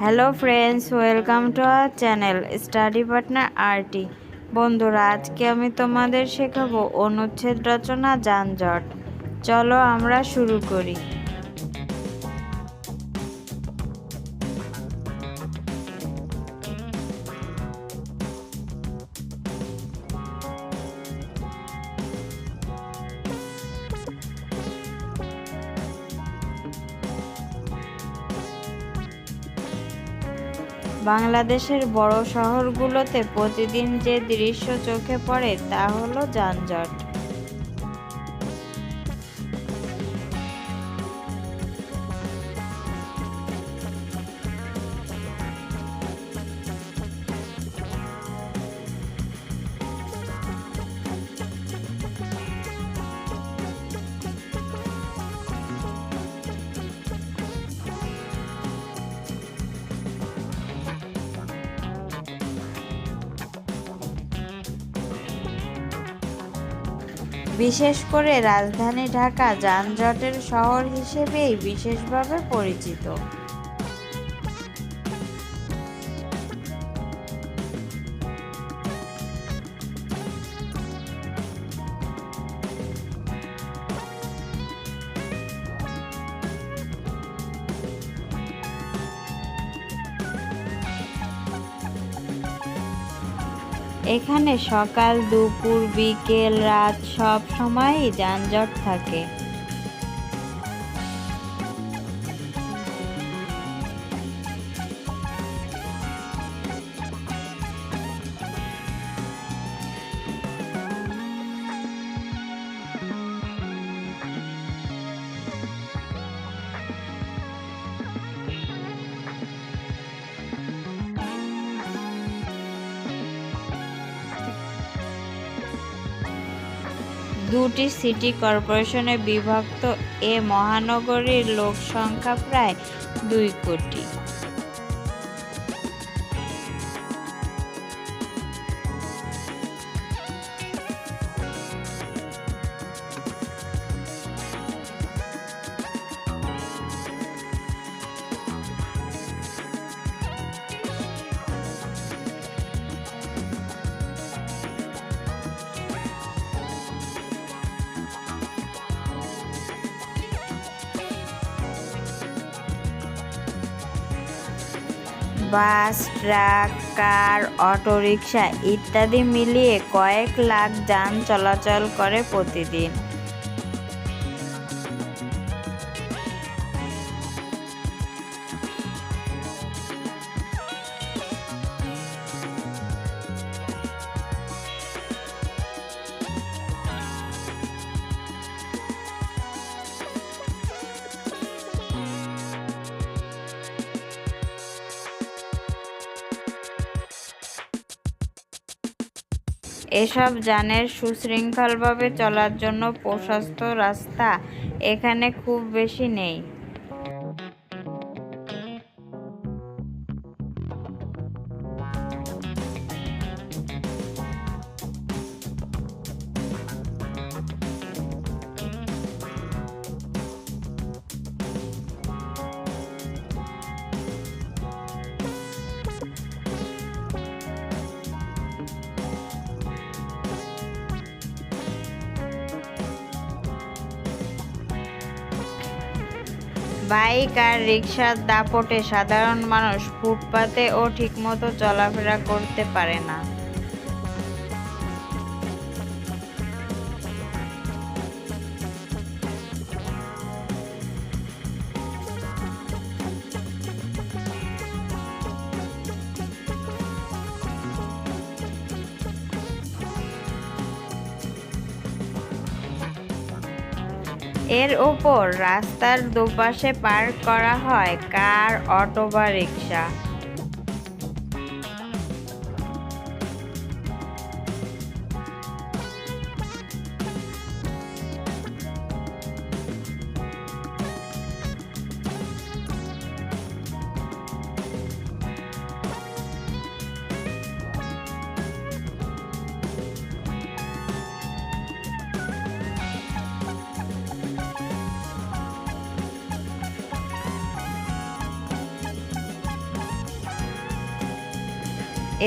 Hello friends welcome to our channel study partner RT বন্ধুরা, আজকে আমি তোমাদের শেখাবো অনুচ্ছেদ রচনা যানজট। চলো আমরা শুরু করি। বাংলাদেশের বড় শহরগুলোতে প্রতিদিন যে দৃশ্য চোখে পড়ে তা হলো যানজট। বিশেষ করে রাজধানী ঢাকা যানজটের শহর হিসেবেই বিশেষভাবে পরিচিত। এখানে সকাল দুপুর বিকেল রাত সব সময়ই যানজট থাকে। দুটি সিটি কর্পোরেশনে বিভক্ত এ মহানগরীর লোক সংখ্যা প্রায় দুই কোটি। বাস ট্রাক কার অটোরিকশা ইত্যাদি মিলিয়ে কয়েক লাখ যান চলাচল করে প্রতিদিন। এসব যানের সুশৃঙ্খলভাবে চলার জন্য প্রশস্ত রাস্তা এখানে খুব বেশি নেই। বাইক আর রিক্সার দাপটে সাধারণ মানুষ ফুটপাতেও ঠিকমতো চলাফেরা করতে পারে না। এর ওপর রাস্তার দুপাশে পার্ক করা হয় কার অটো বা রিক্সা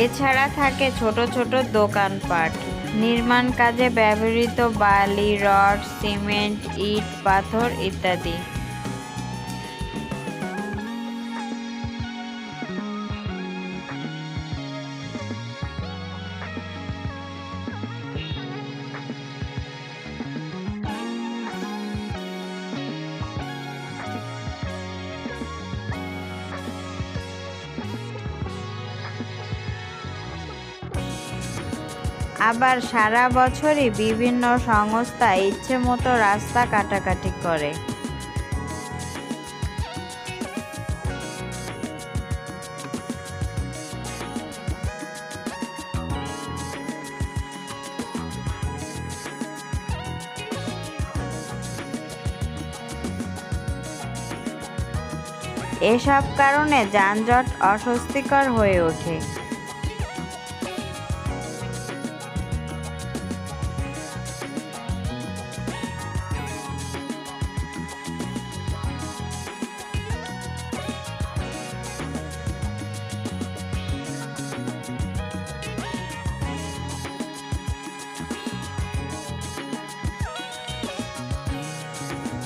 এছাড়া থাকে ছোট ছোট দোকানপাট নির্মাণ কাজে ব্যবহৃত বালি রড সিমেন্ট ইট পাথর ইত্যাদি। আবার সারা বছরই বিভিন্ন সংস্থা ইচ্ছে মতো রাস্তা কাটাকাটি করে। এসব কারণে যানজট অস্বস্তিকর হয়ে ওঠে।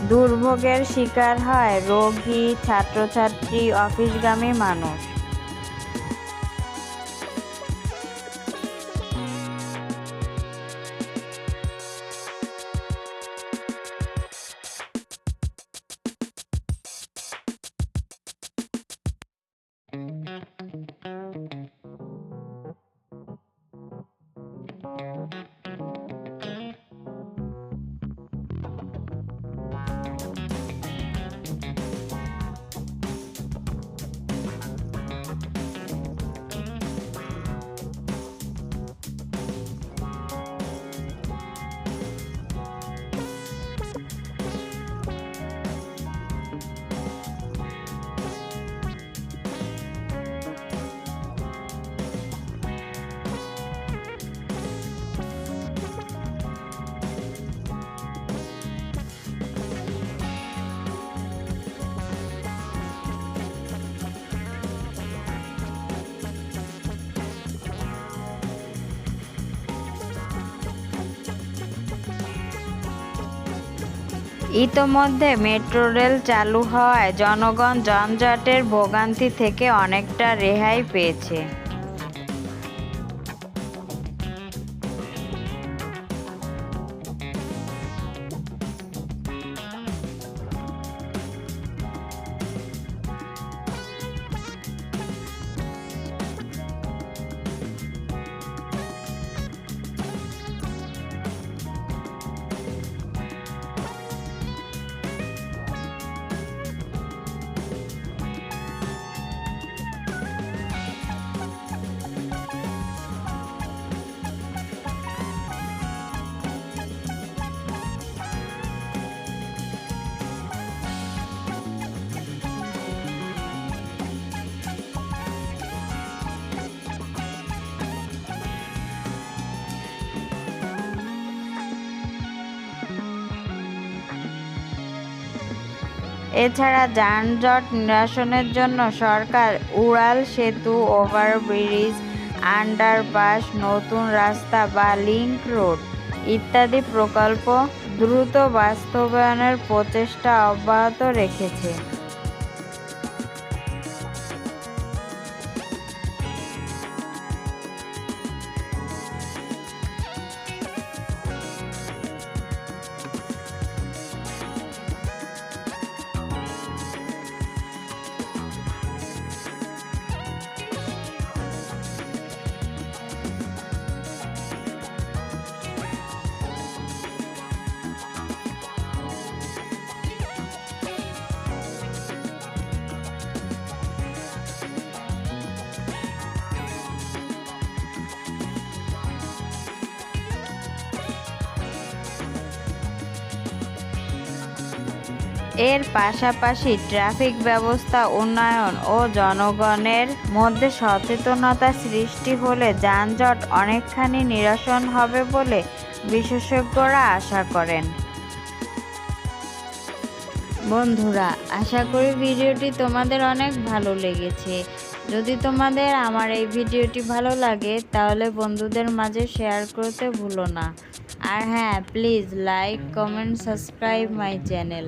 দুর্ভোগের শিকার হয় রোগী ছাত্রছাত্রী অফিসগামী মানুষ। ইতোমধ্যে মেট্রো রেল চালু হওয়ায় জনগণ যানজটের ভোগান্তি থেকে অনেকটা রেহাই পেয়েছে। এছাড়া যানজট নিরসনের জন্য সরকার উড়াল সেতু, ওভারব্রিজ, আন্ডারপাস, নতুন রাস্তা বা লিংক রোড ইত্যাদি প্রকল্প দ্রুত বাস্তবায়নের প্রচেষ্টা অব্যাহত রেখেছে। এর পাশাপাশি ট্রাফিক ব্যবস্থা, উন্নয়ন ও জনগণের মধ্যে সচেতনতা সৃষ্টি হলে যানজট অনেকখানি নিরসন হবে বলে বিশেষজ্ঞরা আশা করেন। বন্ধুরা, আশা করি ভিডিওটি তোমাদের অনেক ভালো লেগেছে। যদি তোমাদের আমার এই ভিডিওটি ভালো লাগে, তাহলে বন্ধুদের মাঝে শেয়ার করতে ভুলো না। আর হ্যাঁ please like, comment, subscribe my channel.